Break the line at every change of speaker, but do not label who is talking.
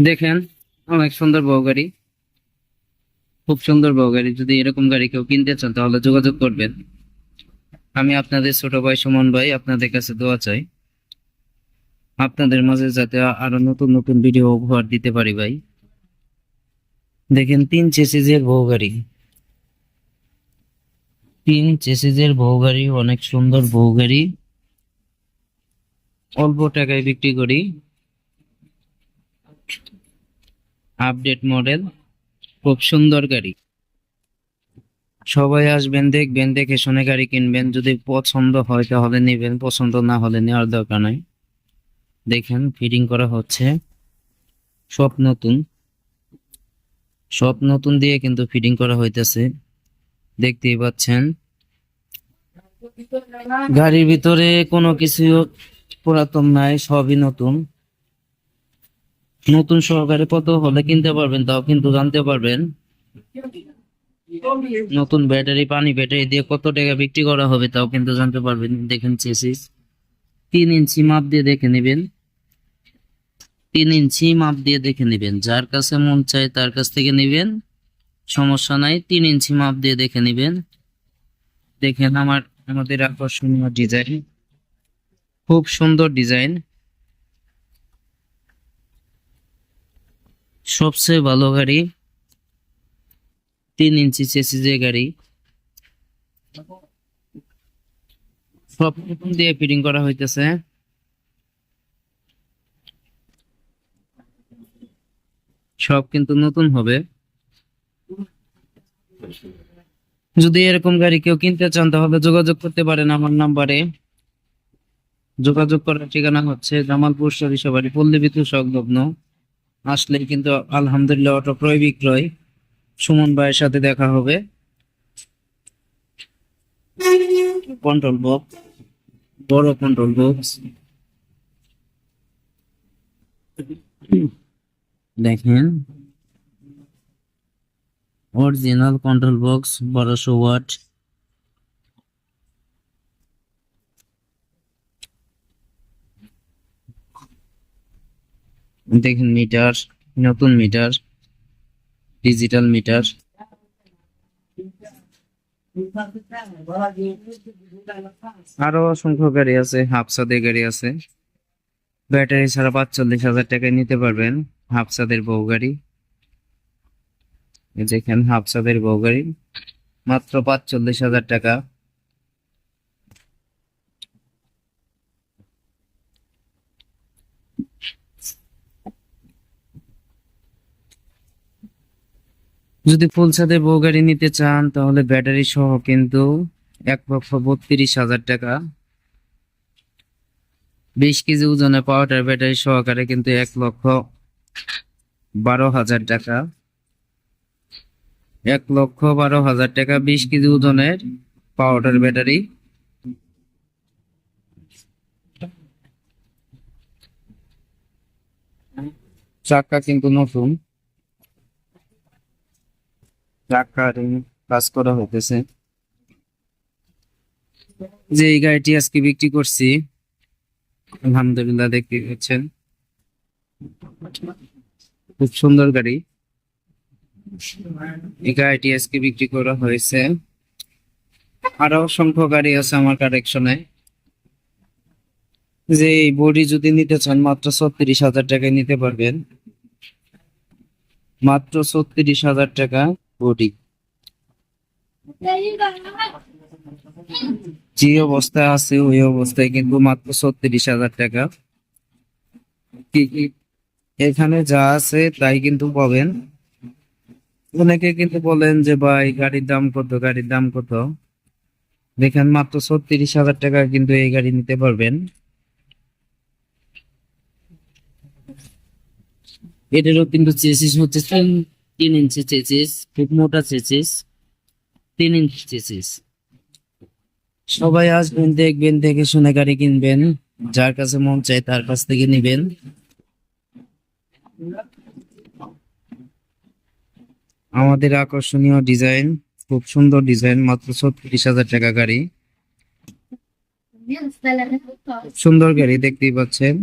দেখেন, অনেক সুন্দর বউ গাড়ি। খুব সুন্দর বউ গাড়ি। যদি এরকম গাড়ি কেউ কিনতে চান, তাহলে যোগাযোগ করবেন। আমি আপনাদের ছোট ভাই সুমন ভাই আপনাদের কাছে দোয়া চাই। আপনাদের মাঝে যাতে আরও নতুন নতুন ভিডিও উপহার দিতে পারি ভাই। দেখেন, তিন চেসিজের বউ গাড়ি। তিন চেসিজের বউ গাড়ি অনেক সুন্দর বউ গাড়ি অল্প টাকায় বিক্রি করি। আপডেট মডেল, খুব সুন্দর গাড়ি। সবাই আসবেন, দেখবেন, দেখে শুনে গাড়ি কিনবেন। যদি পছন্দ হয় তাহলে নেবেন, পছন্দ না হলে নেওয়ার দরকার নাই। দেখেন ফিটিং করা হচ্ছে। সব নতুন। সব নতুন দিয়ে কিন্তু ফিটিং করা হইতেছে। দেখতেই পাচ্ছেন। গাড়ির ভিতরে কোনো কিছু পুরাতন নাই, সবই নতুন। নতুন সহকারে কত হলে কিনতে পারবেন তাও কিন্তু জানতে পারবেন। নতুন ব্যাটারি, পানি ব্যাটারি দিয়ে কত টাকা বিক্রি করা হবে তাও কিন্তু জানতে পারবেন। দেখেন চেসিস। তিন ইঞ্চি মাপ দিয়ে দেখে নেবেন। তিন ইঞ্চি মাপ দিয়ে দেখে নেবেন। যার কাছে মন চায় তার কাছ থেকে নেবেন। সমস্যা নাই, তিন ইঞ্চি মাপ দিয়ে দেখে নেবেন। দেখেন আমার, আমাদের আকর্ষণীয় ডিজাইন। খুব সুন্দর ডিজাইন। সবচেয়ে ভালো গাড়ি, তিন ইঞ্চি চেসিজের গাড়ি। সব দিয়ে ফিটিং করা হইতেছে। সব কিন্তু নতুন হবে। যদি এরকম গাড়ি কেউ কিনতে চান, তাহলে যোগাযোগ করতে পারেন আমার নাম্বারে। যোগাযোগ করার ঠিকানা হচ্ছে জামালপুর সরিষাবাড়ি, পল্লী বিদ্যুৎ সংলগ্ন। আসলেই কিন্তু আলহামদুলিল্লাহ অটো ক্রয় বিক্রয় সুমন ভাইয়ের সাথে দেখা হবে। কন্ট্রোল বক্স বড় কন্ট্রোল বক্স দেখেন অরিজিনাল কন্ট্রোল বক্স বারোশো ওয়াট দেখেন মিটার নতুন মিটার ডিজিটাল মিটার আরও অসংখ্য গাড়ি আছে হাফসাদের গাড়ি আছে। ব্যাটারি ছাড়া পাঁচচল্লিশ হাজার টাকায় নিতে পারবেন হাফসাদের বউ গাড়ি। দেখেন হাফসাদের বউ গাড়ি মাত্র পাঁচচল্লিশ হাজার টাকা। যদি ফুল ছাদে বউ গাড়ি নিতে চান, তাহলে ব্যাটারি সহ কিন্তু এক লক্ষ বত্রিশ হাজার টাকা। বিশ কেজি ওজনে পাওয়ার ব্যাটারি সহকারে কিন্তু এক লক্ষ বারো হাজার টাকা। এক লক্ষ বারো হাজার টাকা বিশ কেজি ওজনের পাওয়ার ব্যাটারি চাকা কিন্তু নতুন। চাকা কাজ করা হইতেছে। যে এই গাড়িটি আজকে বিক্রি করছি, আলহামদুলিল্লাহ দেখতে পাচ্ছেন। খুব সুন্দর গাড়ি। এই গাড়িটি আজকে বিক্রি করা হয়েছে। আরও অসংখ্য গাড়ি আছে আমার কালেকশনে যে এই বডি যদি নিতে চান, মাত্র ছত্রিশ হাজার টাকায় নিতে পারবেন। মাত্র ছত্রিশ হাজার টাকা বডি যে অবস্থায় আছে, ওই অবস্থায় কিন্তু মাত্র ছত্রিশ হাজার টাকা। কি কি? এখানে যা আছে তাই কিন্তু পাবেন। অনেকে কিন্তু বলেন যে, ভাই, গাড়ির দাম কত? গাড়ির দাম কত? দেখেন, মাত্র ছত্রিশ হাজার টাকা কিন্তু এই গাড়ি নিতে পারবেন। এটারও কিন্তু চেসিস হচ্ছে তিন ইঞ্চি চেসিস, খুব মোটা চেসিস, তিন ইঞ্চি চেসিস। সবাই আসবেন, দেখবেন, দেখে শুনে গাড়ি কিনবেন। যার কাছে মন চায় তার কাছ থেকে নিবেন। আমাদের আকর্ষণীয় ডিজাইন, খুব সুন্দর ডিজাইন, মাত্র ছত্রিশ হাজার টাকা গাড়ি। সুন্দর গাড়ি দেখতেই পাচ্ছেন।